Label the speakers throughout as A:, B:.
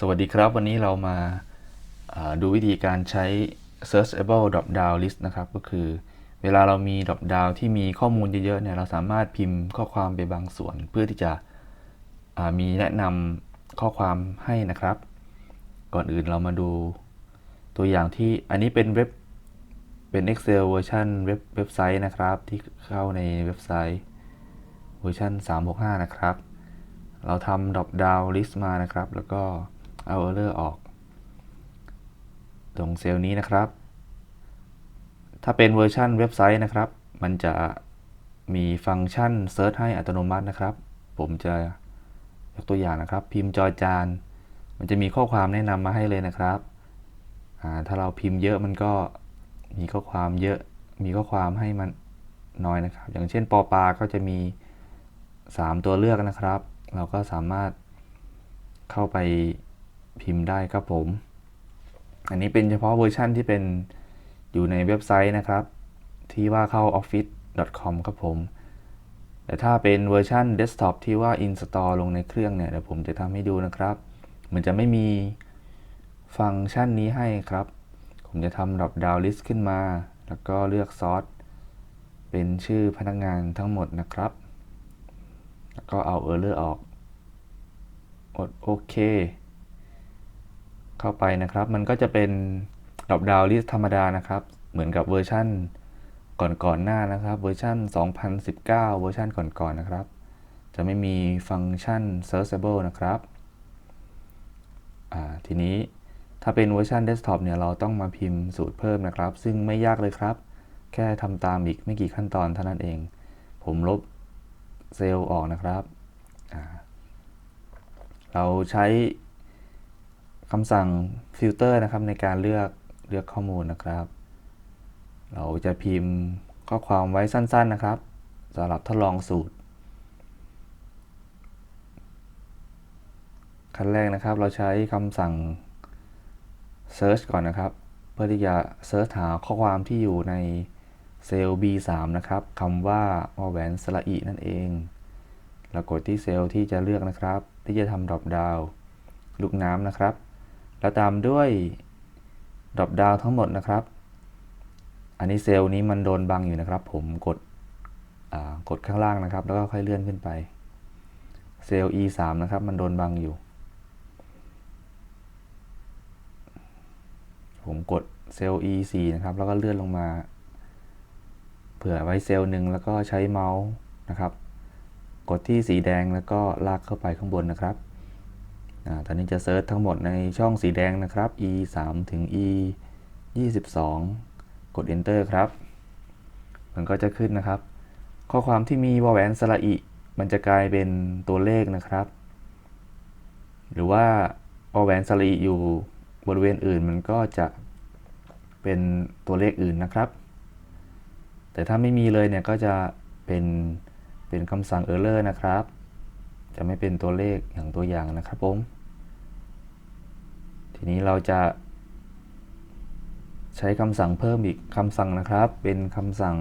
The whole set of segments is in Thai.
A: สวัสดีครับ วันนี้เรามาาดูวิธีการใช้ searchable drop down list นะครับ ก็คือเวลาเรามี drop down ที่มีข้อมูลเยอะๆเนี่ยเราสามารถพิมพ์ข้อความไปบางส่วน เพื่อที่จะมีแนะนำข้อความให้นะครับ ก่อนอื่นเรามาดูตัวอย่างที่อันนี้เป็นเว็บเป็น Excel เวอร์ชันเว็บเว็บไซต์นะครับ ที่เข้าในเว็บไซต์เวอร์ชัน365 นะครับ เราทำ drop down list มานะครับ แล้วก็ เอา error อร์ออก ตรงเซลล์นี้นะครับ ถ้าเป็นเวอร์ชันเว็บไซต์นะครับ มันจะมีฟังก์ชัน search ให้อัตโนมัตินะครับ ผมจะยกตัวอย่างนะครับ พิมพ์จอจาน มันจะมีข้อความแนะนำมาให้เลยนะครับถ้าเราพิมพ์เยอะมันก็มีข้อความเยอะมีข้อความให้มันน้อยนะครับ อย่างเช่นปอปาก็จะมี 3 ตัวเลือกนะครับ เราก็สามารถเข้าไป พิมพ์ได้ครับผม อันนี้เป็นเฉพาะเวอร์ชันที่เป็นอยู่ในเว็บไซต์นะครับ ที่ว่าเข้า office.com ครับผม แต่ถ้าเป็นเวอร์ชันเดสก์ท็อปที่ว่า install ลงในเครื่องเนี่ยเดี๋ยวผมจะทำให้ดูนะครับมันจะไม่มีฟังก์ชันนี้ให้ครับ ผมจะทำ drop down list ขึ้นมา แล้วก็เลือกซอสเป็นชื่อพนักงานทั้งหมดนะครับ แล้วก็เอา error ออก กดโอเค เข้าไปนะครับ มันก็จะเป็น drop down list ธรรมดานะครับ เหมือนกับเวอร์ชันก่อนๆหน้านะครับ เวอร์ชัน2019 เวอร์ชันก่อนๆนะครับ จะไม่มีฟังก์ชัน searchable นะครับทีนี้ถ้าเป็นเวอร์ชัน desktop เนี่ยเราต้องมาพิมพ์สูตรเพิ่มนะครับ ซึ่งไม่ยากเลยครับ แค่ทำตามอีกไม่กี่ขั้นตอนเท่านั้นเอง ผมลบเซลล์ออกนะครับ เราใช้ คำสั่งฟิลเตอร์นะครับในการเลือกเลือกข้อมูลนะครับ เราจะพิมพ์ข้อความไว้สั้นๆนะครับสำหรับทดลองสูตร ขั้นแรกนะครับเราใช้คำสั่ง search ก่อนนะครับ เพื่อที่จะ search หาข้อความที่อยู่ในเซลล์ B3 นะครับคำว่าวอแหวนสระอีนั่นเองเรากดที่เซลล์ที่จะเลือกนะครับ ที่จะทำ drop down ลูกน้ำนะครับ แล้วตามด้วย drop down ทั้งหมดนะครับ อันนี้เซลล์นี้มันโดนบังอยู่นะครับ ผมกดกดข้างล่างนะครับ แล้วก็ค่อยเลื่อนขึ้นไปเซลล์ E3 นะครับ มันโดนบังอยู่ ผมกดเซลล์ E4 นะครับ แล้วก็เลื่อนลงมา เผื่อไว้เซลล์หนึ่งแล้วก็ใช้เมาส์นะครับ กดที่สีแดงแล้วก็ลากเข้าไปข้างบนนะครับ ตอนนี้จะเซิร์ชทั้งหมดในช่องสีแดงนะครับ e 3ถึง e 22 กด enter ครับ มันก็จะขึ้นนะครับ ข้อความที่มีวอแหวนสระอิ มันจะกลายเป็นตัวเลขนะครับ หรือว่าวอแหวนสระอิอยู่บริเวณอื่นมันก็จะเป็นตัวเลขอื่นนะครับ แต่ถ้าไม่มีเลยเนี่ยก็จะเป็นเป็นคำสั่ง error นะครับ จะไม่เป็นตัวเลขอย่างตัวอย่างนะครับผม ทีนี้เราจะ ใช้คำสั่งเพิ่มอีกคำสั่งนะครับ เป็นคำสั่ง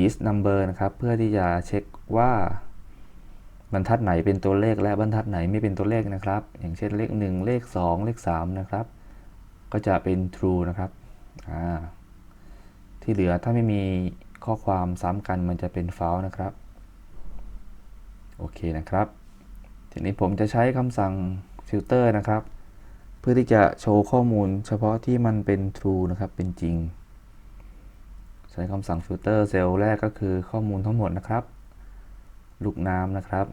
A: is number นะครับ เพื่อที่จะเช็คว่าบรรทัดไหนเป็นตัวเลขและบรรทัดไหนไม่เป็นตัวเลขนะครับ อย่างเช่นเลข 1 เลข 2 เลข 3 นะครับ ก็จะเป็น true นะครับ ที่เหลือถ้าไม่มีข้อความซ้ำกันมันจะเป็น false นะครับ โอเคนะครับ ทีนี้ผมจะใช้คำสั่งฟิลเตอร์นะครับ เพื่อที่จะโชว์ข้อมูลเฉพาะที่มันเป็น true นะครับ เป็นจริง ใช้คำสั่งฟิลเตอร์เซลล์แรกก็คือข้อมูลทั้งหมดนะครับ ลูกน้ำนะครับ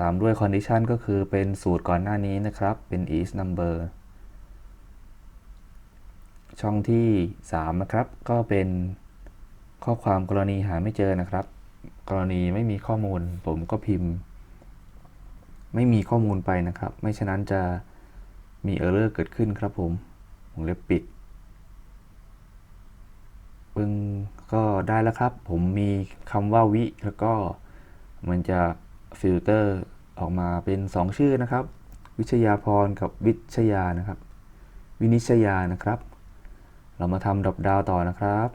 A: ตามด้วย condition ก็คือเป็นสูตรก่อนหน้านี้นะครับ เป็น is number ช่องที่ 3 นะครับ ก็เป็นข้อความกรณีหาไม่เจอนะครับ กรณีไม่มีข้อมูล ผมก็พิมพ์ ไม่มีข้อมูลไปนะครับ ไม่ฉะนั้นจะ มี error เกิดขึ้นครับผมผมเลยปิดปึ้งก็ได้แล้วครับ ผมมีคำว่าวิ แล้วก็มันจะฟิลเตอร์ออกมาเป็น 2 ชื่อนะครับ วิชยาพรกับวิชยานะครับ วินิชยานะครับ เรามาทำดรอปดาวต่อนะครับ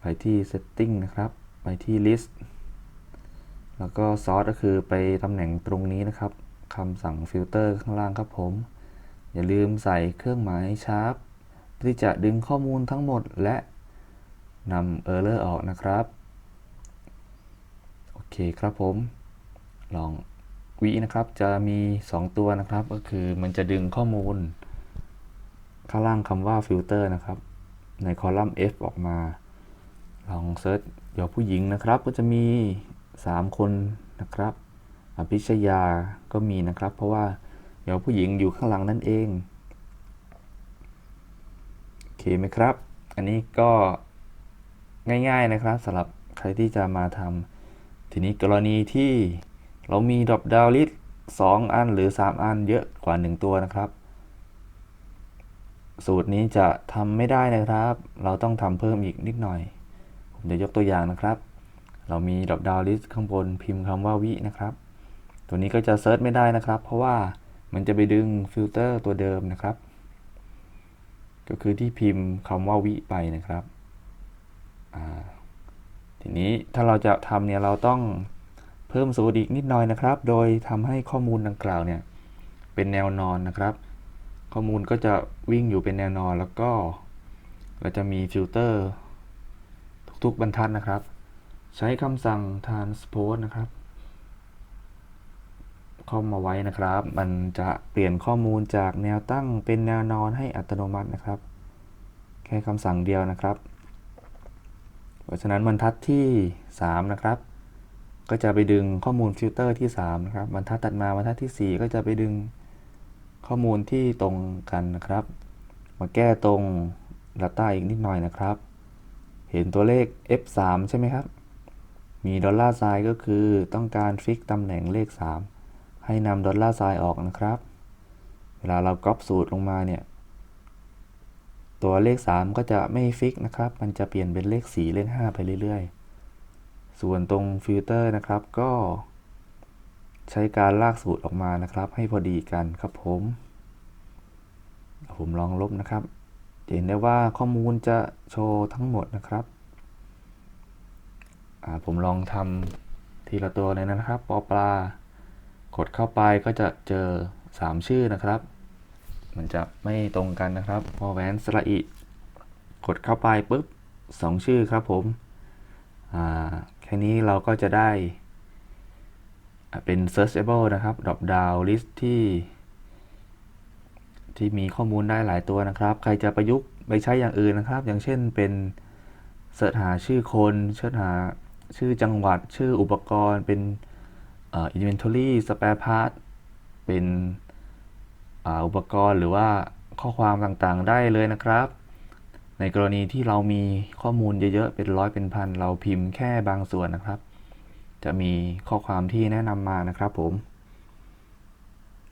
A: ไปที่ setting นะครับ ไปที่ list แล้วก็ซอสก็คือไปตำแหน่งตรงนี้นะครับคำสั่งฟิลเตอร์ข้างล่างครับผม อย่าลืมใส่เครื่องหมายชาร์ปเพื่อที่จะดึงข้อมูลทั้งหมดและนำเออร์เลอร์ออกนะครับ โอเคครับผม ลองวินะครับจะมี 2 ตัวนะครับ ก็คือมันจะดึงข้อมูล ข้างล่างคำว่าฟิลเตอร์นะครับ ในคอลัมน์ F ออกมา ลองเซิร์ชเดี๋ยวผู้หญิงนะครับ ก็จะมี 3 คนนะครับ อภิชยาก็มีนะครับ เพราะว่า เดี๋ยวผู้หญิงอยู่ข้างหลังนั่นเองโอเคไหมครับ อันนี้ก็ง่ายๆนะครับสำหรับใครที่จะมาทำทีนี้กรณีที่เรามี drop down list 2อันหรือ 3 อันเยอะกว่า 1 ตัวนะครับ สูตรนี้จะทำไม่ได้นะครับ เราต้องทำเพิ่มอีกนิดหน่อย ผมจะยกตัวอย่างนะครับ เรามี drop down list ข้างบนพิมพ์คำว่าวินะครับ ตัวนี้ก็จะเซิร์ชไม่ได้นะครับ เพราะว่า มันจะไปดึงฟิลเตอร์ตัวเดิมนะครับ ก็คือที่พิมพ์คำว่าวิไปนะครับ ทีนี้ถ้าเราจะทำเนี่ยเราต้องเพิ่มสูตรอีกนิดหน่อยนะครับ โดยทำให้ข้อมูลดังกล่าวเนี่ยเป็นแนวนอนนะครับ ข้อมูลก็จะวิ่งอยู่เป็นแนวนอนแล้วก็เราจะมีฟิลเตอร์ทุกๆบรรทัดนะครับ ใช้คำสั่ง transpose นะครับ เข้ามาไว้นะครับ มันจะเปลี่ยนข้อมูลจากแนวตั้งเป็นแนวนอนให้อัตโนมัตินะครับ แค่คำสั่งเดียวนะครับ เพราะฉะนั้นบรรทัดที่ 3 นะครับ ก็จะไปดึงข้อมูลฟิลเตอร์ที่3นะครับบรรทัดตัดมาบรรทัดที่ 4 ก็จะไปดึงข้อมูลที่ตรงกันนะครับ มาแก้ตรง Data อีกนิดหน่อยนะครับ เห็นตัวเลข F3 ใช่ไหมครับ มีดอลลาร์ไซน์ก็คือต้องการฟิกตำแหน่งเลข 3 ให้นำดอลลาร์ไซน์ออกนะครับ เวลาเราก๊อปสูตรลงมาเนี่ย ตัวเลข 3 ก็จะไม่ฟิกนะครับ มันจะเปลี่ยนเป็นเลข 4 เลข 5 ไปเรื่อยๆ ส่วนตรงฟิลเตอร์นะครับก็ใช้การลากสูตรออกมานะครับ ให้พอดีกันครับผม ผมลองลบนะครับเห็นได้ว่าข้อมูลจะโชว์ทั้งหมดนะครับ ผมลองทำทีละตัวเลยนะครับ ปอปลา กดเข้าไปก็จะเจอ 3 ชื่อนะครับ มันจะไม่ตรงกันนะครับพอแวนสระอิกดเข้าไปปุ๊บ 2 ชื่อครับผมแค่นี้เราก็จะได้ เป็น searchable นะครับ drop down list ที่ ที่มีข้อมูลได้หลายตัวนะครับ ใครจะประยุกต์ไปใช้อย่างอื่นนะครับ อย่างเช่นเป็นเสิร์ชหาชื่อคนเสิร์ชหาชื่อจังหวัดชื่ออุปกรณ์เป็น inventory spare part เป็นอุปกรณ์หรือว่าข้อความต่างๆได้เลยนะครับ ในกรณีที่เรามีข้อมูลเยอะๆ เป็นร้อยเป็นพัน เราพิมพ์แค่บางส่วนนะครับ จะมีข้อความที่แนะนำมานะครับผม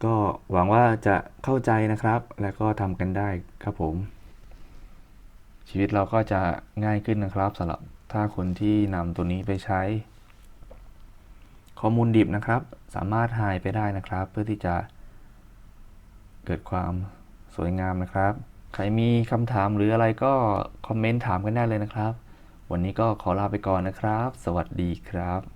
A: ก็หวังว่าจะเข้าใจนะครับ และก็ทำกันได้ครับผม ชีวิตเราก็จะง่ายขึ้นนะครับสำหรับถ้าคนที่นำตัวนี้ไปใช้ ข้อมูลดิบนะครับ สามารถหายไปได้นะครับ เพื่อที่จะเกิดความสวยงามนะครับ ใครมีคำถามหรืออะไรก็คอมเมนต์ถามกันได้เลยนะครับ วันนี้ก็ขอลาไปก่อนนะครับ สวัสดีครับ